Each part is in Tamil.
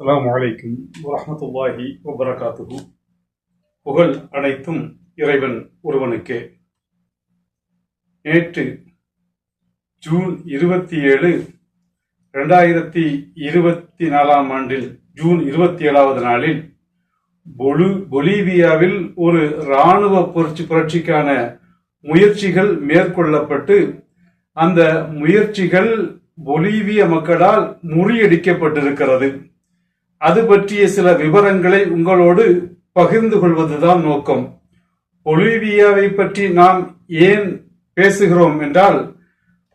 அலாம் வலைக்கும் வரமத்துல்லாஹி வபரகாத்துகு புகழ் அனைத்தும் இறைவன் ஒருவனுக்கே. நேற்று ஜூன் இருபத்தி ஏழு ரெண்டாயிரத்தி இருபத்தி நாலாம் ஆண்டில் ஜூன் இருபத்தி ஏழாவது நாளில் பொலு பொலிவியாவில் ஒரு இராணுவ புரட்சி புரட்சிக்கான முயற்சிகள் மேற்கொள்ளப்பட்டு அந்த முயற்சிகள் பொலிவிய மக்களால் முறியடிக்கப்பட்டிருக்கிறது. அது பற்றிய சில விவரங்களை உங்களோடு பகிர்ந்து கொள்வதுதான் நோக்கம். பொலிவியாவை பற்றி நாம் ஏன் பேசுகிறோம் என்றால்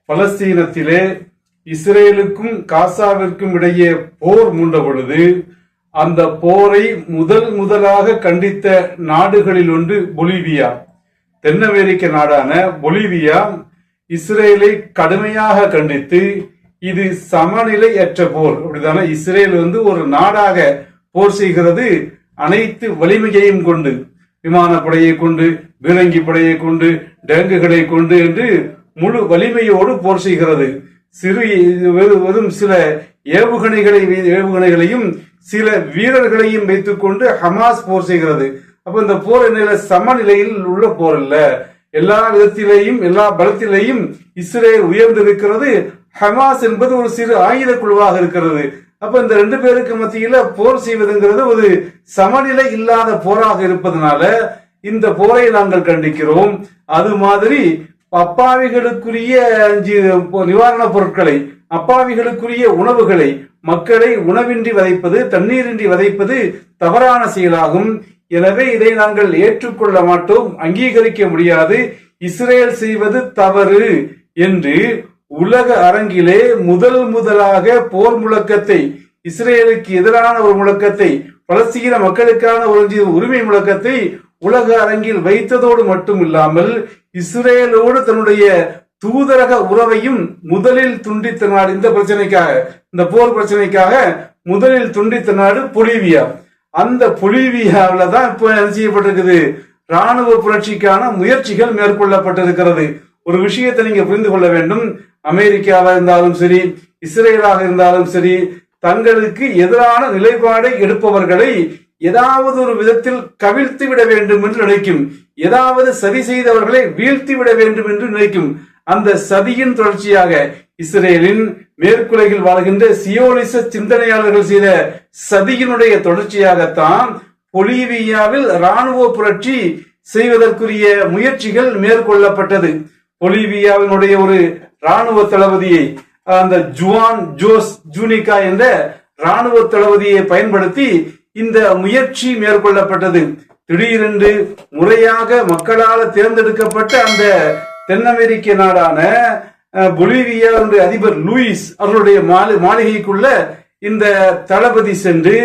பலஸ்தீனத்திலே இஸ்ரேலுக்கும் காசாவிற்கும் இடையே போர் மூண்ட பொழுது அந்த போரை முதல் முதலாக கண்டித்த நாடுகளில் ஒன்று பொலிவியா. தென் அமெரிக்க நாடான பொலிவியா இஸ்ரேலை கடுமையாக கண்டித்து இது சமநிலையற்ற போர். அப்படிதானே? இஸ்ரேல் வந்து ஒரு நாடாக போர் செய்கிறது அனைத்து வலிமையையும் கொண்டு விமானப்படையை கொண்டு பீரங்கி படையை கொண்டு டேங்குகளை கொண்டு என்று முழு வலிமையோடு போர் செய்கிறது. சிறு வெறு- வெறும் சில ஏவுகணைகளை ஏவுகணைகளையும் சில வீரர்களையும் வைத்துக்கொண்டு ஹமாஸ் போர் செய்கிறது. அப்ப இந்த போர் என்ன சமநிலையில் உள்ள போர் இல்ல. எல்லா விதத்திலேயும் எல்லா பலத்திலேயும் இஸ்ரேல் உயர்ந்திருக்கிறது. ஹமாஸ் என்பது ஒரு சிறு ஆயுத குழுவாக இருக்கிறது. அப்ப இந்த ரெண்டு பேருக்கு மத்தியில போர் செய்வதுங்கிறது ஒரு சமநிலை இல்லாத போராக இருப்பதனால இந்த போரை நாங்கள் கண்டிக்கிறோம். அது மாதிரி அப்பாவிகளுக்குரிய அஞ்சு நிவாரணப் பொருட்களை அப்பாவிகளுக்குரிய உணவுகளை மக்களை உணவின்றி வதைப்பது தண்ணீரின்றி வதைப்பது தவறான செயலாகும். எனவே இதை நாங்கள் ஏற்றுக்கொள்ள மாட்டோம் அங்கீகரிக்க முடியாது. இஸ்ரேல் செய்வது தவறு என்று உலக அரங்கிலே முதல் முதலாக போர் முழக்கத்தை இஸ்ரேலுக்கு எதிரான ஒரு முழக்கத்தை பலஸ்தீன மக்களுக்கான ஒரு உரிமை முழக்கத்தை உலக அரங்கில் வைத்ததோடு மட்டும் இல்லாமல் இஸ்ரேலோடு தன்னுடைய தூதரக உறவையும் முதலில் துண்டித்த நாடு இந்த பிரச்சனைக்காக இந்த போர் பிரச்சனைக்காக முதலில் துண்டித்த நாடு பொலிவியா. அந்த பொலிவியாவில தான் இப்போ என்ன செய்யப்பட்டிருக்குது? ராணுவ புரட்சிக்கான முயற்சிகள் மேற்கொள்ளப்பட்டிருக்கிறது. ஒரு விஷயத்தை நீங்க புரிந்து கொள்ள வேண்டும். அமெரிக்காவா இருந்தாலும் சரி இஸ்ரேலாக இருந்தாலும் சரி தங்களுக்கு எதிரான நிலைப்பாடை எடுப்பவர்களை ஏதாவது ஒரு விதத்தில் கவிழ்த்து விட வேண்டும் என்று நினைக்கும் ஏதாவது சதி செய்தவர்களை வீழ்த்தி விட வேண்டும் என்று நினைக்கும் அந்த சதியின் தொடர்ச்சியாக இஸ்ரேலின் மேற்குலகில் வாழ்கின்ற சியோலிச சிந்தனையாளர்கள் செய்த சதியினுடைய தொடர்ச்சியாகத்தான் பொலிவியாவில் ராணுவ புரட்சி செய்வதற்குரிய முயற்சிகள் மேற்கொள்ளப்பட்டது. பொலிவியாவினுடைய ஒரு ராணுவ தளபதியை அந்த ஜுவான் ஜோஸ் ஜூனிகா என்ற ராணுவ தளபதியை பயன்படுத்தி இந்த முயற்சி மேற்கொள்ளப்பட்டது. திடீரென்று முறையாக மக்களால் தேர்ந்தெடுக்கப்பட்ட அந்த தென் அமெரிக்க நாடான அஹ், பொலிவியாவுடைய அதிபர் லூயிஸ் அவருடைய மாளி- மாளிகைக்குள்ள இந்த தளபதி சென்று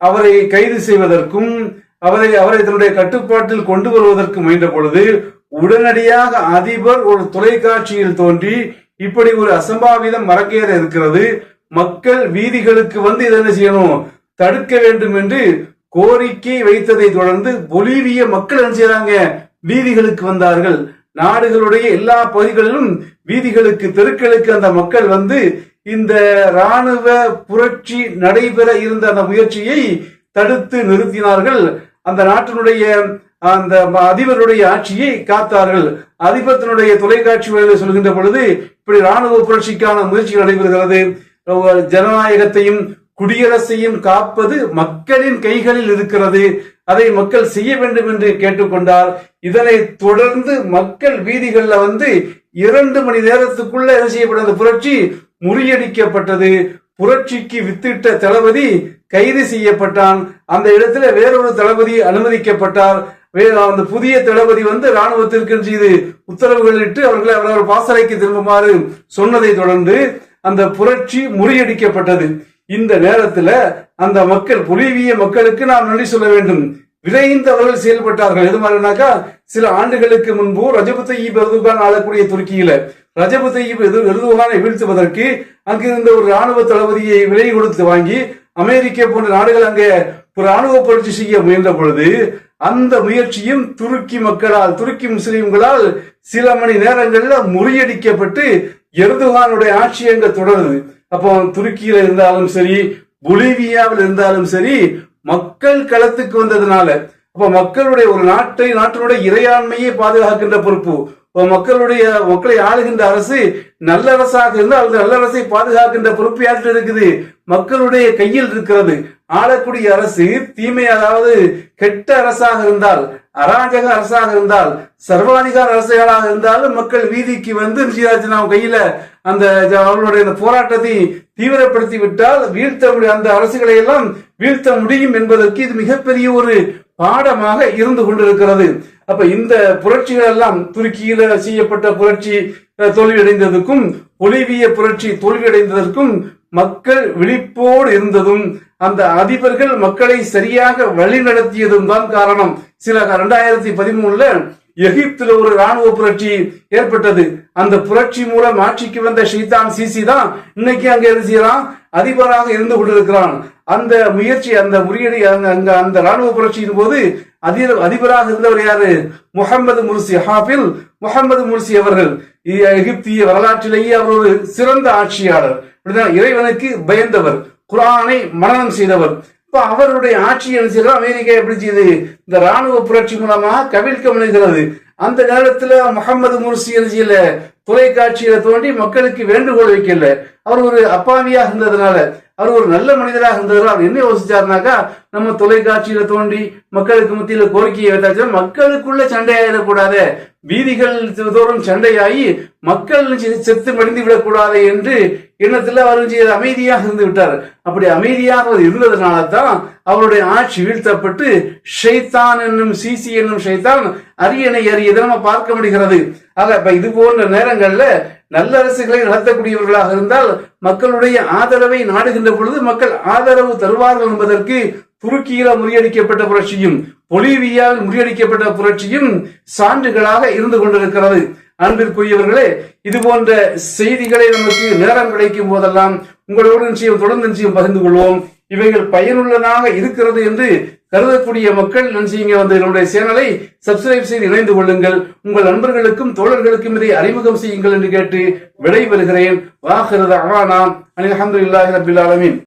அவரை கைது செய்வதற்கும் அவரை அவரை தன்னுடைய கட்டுப்பாட்டில் கொண்டு வருவதற்கு முயன்ற பொழுது உடனடியாக அதிபர் ஒரு தொலைக்காட்சியில் தோன்றி இப்படி ஒரு அசம்பாவிதம் அரங்கேற இருக்கிறது. மக்கள் வீதிகளுக்கு வந்து இதை என்ன செய்யணும்? தடுக்க வேண்டும் என்று கோரிக்கை வைத்ததை தொடர்ந்து பொலிவிய மக்கள் என்ன செய்யறாங்க? வீதிகளுக்கு வந்தார்கள். நாடுகளுடைய எல்லா பகுதிகளிலும் வீதிகளுக்கு தெருக்களுக்கு அந்த மக்கள் வந்து இந்த ராணுவ புரட்சி நடைபெற இருந்த அந்த முயற்சியை தடுத்து நிறுத்தினார்கள். அந்த நாட்டினுடைய அந்த அதிபருடைய ஆட்சியை காத்தார்கள். அதிபத்தினுடைய தொலைக்காட்சி வழியில் சொல்கின்ற பொழுது இப்படி ராணுவ புரட்சிக்கான முயற்சிகள் நடைபெறுகிறது. ஜனநாயகத்தையும் குடியரசையும் காப்பது மக்களின் கைகளில் இருக்கிறது. அதை மக்கள் செய்ய வேண்டும் என்று கேட்டுக்கொண்டார் இதனை தொடர்ந்து மக்கள் வீதிகளில் வந்து இரண்டு மணி நேரத்துக்குள்ள என்ன செய்யப்பட்ட அந்த புரட்சி முறியடிக்கப்பட்டது. புரட்சிக்கு வித்திட்ட தளபதி கைது செய்யப்பட்டான். அந்த இடத்துல வேறொரு தளபதி அனுமதிக்கப்பட்டார். அந்த புதிய தளபதி வந்து ராணுவத்திற்கு செய்து உத்தரவுகள் இட்டு அவர்களை அவரவர் பாசறைக்கு திரும்புமாறு சொன்னதை தொடர்ந்து அந்த புரட்சி முறியடிக்கப்பட்டது. இந்த நேரத்துல அந்த மக்கள் பொலிவிய மக்களுக்கு நாம் நன்றி சொல்ல வேண்டும். விரைந்தவர்கள் செயல்பட்டார்கள். எது மாதிரினாக்கா சில ஆண்டுகளுக்கு முன்பு ரஜபு தையீப் எர்துகான் ஆளக்கூடிய துருக்கியில ரஜபுத்தையும் தையீப் எது எர்துகானை வீழ்த்துவதற்கு அங்கிருந்த ஒரு ராணுவ தளபதியை விலை கொடுத்து வாங்கி அமெரிக்க போன்ற நாடுகள் அங்கே ஒரு ராணுவ புரட்சி செய்ய முயன்ற பொழுது அந்த முயற்சியும் துருக்கி மக்களால் துருக்கி முஸ்லீம்களால் சில மணி நேரங்கள்ல முறியடிக்கப்பட்டு எர்துகானுடைய ஆட்சி அங்க தொடருது. அப்போ துருக்கியில இருந்தாலும் சரி பொலிவியாவில் இருந்தாலும் சரி மக்கள் களத்துக்கு வந்ததுனால அப்ப மக்களுடைய ஒரு நாட்டை நாட்டினுடைய இறையாண்மையை பாதுகாக்கின்ற பொறுப்பு மக்களுடைய மக்களை ஆளுகின்ற அரசு நல்ல அரசாக இருந்தால் அந்த நல்ல அரசை பாதுகாக்கின்ற பொறுப்பு யார்கிட்ட இருக்குது? மக்களுடைய கையில் இருக்கிறது. ஆளக்கூடிய அரசு தீமை அதாவது கெட்ட அரசாக இருந்தால் அராஜக அரசாக இருந்தால் சர்வாதிகார அரசுகளாக இருந்தாலும் மக்கள் வீதிக்கு வந்து நாம் கையில அந்த அவர்களுடைய அந்த போராட்டத்தை தீவிரப்படுத்தி விட்டால் வீழ்த்த அந்த அரசுகளை எல்லாம் வீழ்த்த முடியும் என்பதற்கு இது மிகப்பெரிய ஒரு பாடமாக இருந்து கொண்டிருக்கிறது. அப்ப இந்த புரட்சிகள் எல்லாம் துருக்கியில செய்யப்பட்ட புரட்சி அஹ், தோல்வியடைந்ததற்கும் ஒலிவிய புரட்சி தோல்வியடைந்ததற்கும் மக்கள் விழிப்போடு இருந்ததும் அந்த அதிபர்கள் மக்களை சரியாக வழிநடத்தியதும் தான் காரணம். சில ரெண்டாயிரத்தி பதிமூணுல எகிப்துல ஒரு ராணுவ புரட்சி ஏற்பட்டது. அந்த புரட்சி மூலம் ஆட்சிக்கு வந்த ஷைத்தான் சிசி தான் இன்னைக்கு அங்க என்ன செய்யறான்? அதிபராக இருந்து கொண்டிருக்கிறான். அந்த முயற்சி அந்த முறியடி அங்க- அங்க அந்த ராணுவ புரட்சியின் போது அதிப- அதிபராக இருந்தவர் யாரு? முகமது முர்சி ஹாபில். முகமது முர்சி அவர்கள். எகிப்திய வரலாற்றிலேயே அவர் ஒரு சிறந்த ஆட்சியாளர். இறைவனுக்கு பயந்தவர். குரானை மனநம் செய்தவர். இப்போ அவருடைய ஆட்சி என்ன செய்யறது? அமெரிக்கா எப்படி செய்யுது இந்த ராணுவ புரட்சி மூலமா கவிழ்க்க முனைகிறது அந்த நேரத்தில் முகமது முர்சி என்ன செய்யல? தொலைக்காட்சியில தோண்டி மக்களுக்கு வேண்டுகோள் வைக்கல. அவர் ஒரு அப்பாவியாக இருந்ததுனால அவர் ஒரு நல்ல மனிதராக இருந்ததுனால அவர் என்ன யோசிச்சாருனாக்கா நம்ம தொலைக்காட்சியில தோண்டி மக்களுக்கு மத்தியில கோரிக்கையை வைத்தாச்சு மக்களுக்குள்ள சண்டையாயிடக்கூடாது வீதிகள் தோறும் சண்டையாகி மக்கள் செத்து மடிந்து விடக்கூடாது என்று எண்ணத்துல அவர் செய்த அமைதியாக இருந்து விட்டார். அப்படி அமைதியாக அவர் இருந்ததுனால தான் அவருடைய ஆட்சி வீழ்த்தப்பட்டு ஷைத்தான் என்னும் சிசி என்னும் ஷைத்தான் அரியணை அறியதை நம்ம பார்க்க முடிகிறது. ஆக இப்ப இது போன்ற நேரங்கள்ல நல்ல அரசுகளை நடத்தக்கூடியவர்களாக இருந்தால் மக்களுடைய ஆதரவை நாடுகின்ற பொழுது மக்கள் ஆதரவு தருவார்கள் என்பதற்கு துருக்கியில முறியடிக்கப்பட்ட புரட்சியும் பொலிவியாவில் முறியடிக்கப்பட்ட புரட்சியும் சான்றுகளாக இருந்து கொண்டிருக்கிறது. அன்பிற்குரியவர்களே இது போன்ற செய்திகளை நமக்கு நேரம் கிடைக்கும் போதெல்லாம் உங்களோடு நிச்சயம் தொடர்ந்து நிச்சயம் பகிர்ந்து கொள்வோம். இவைகள் பயனுள்ளதாக இருக்கிறது என்று கருதக்கூடிய மக்கள் நினைச்சீங்க வந்து நம்முடைய சேனலை சப்ஸ்கிரைப் செய்து இணைந்து கொள்ளுங்கள். உங்கள் நண்பர்களுக்கும் தோழர்களுக்கும் இதை அறிமுகம் செய்யுங்கள் என்று கேட்டு விடைபெறுகிறேன். வாஹிருத அவானா அலமதுல்லாஹி ரபில் ஆலமின்.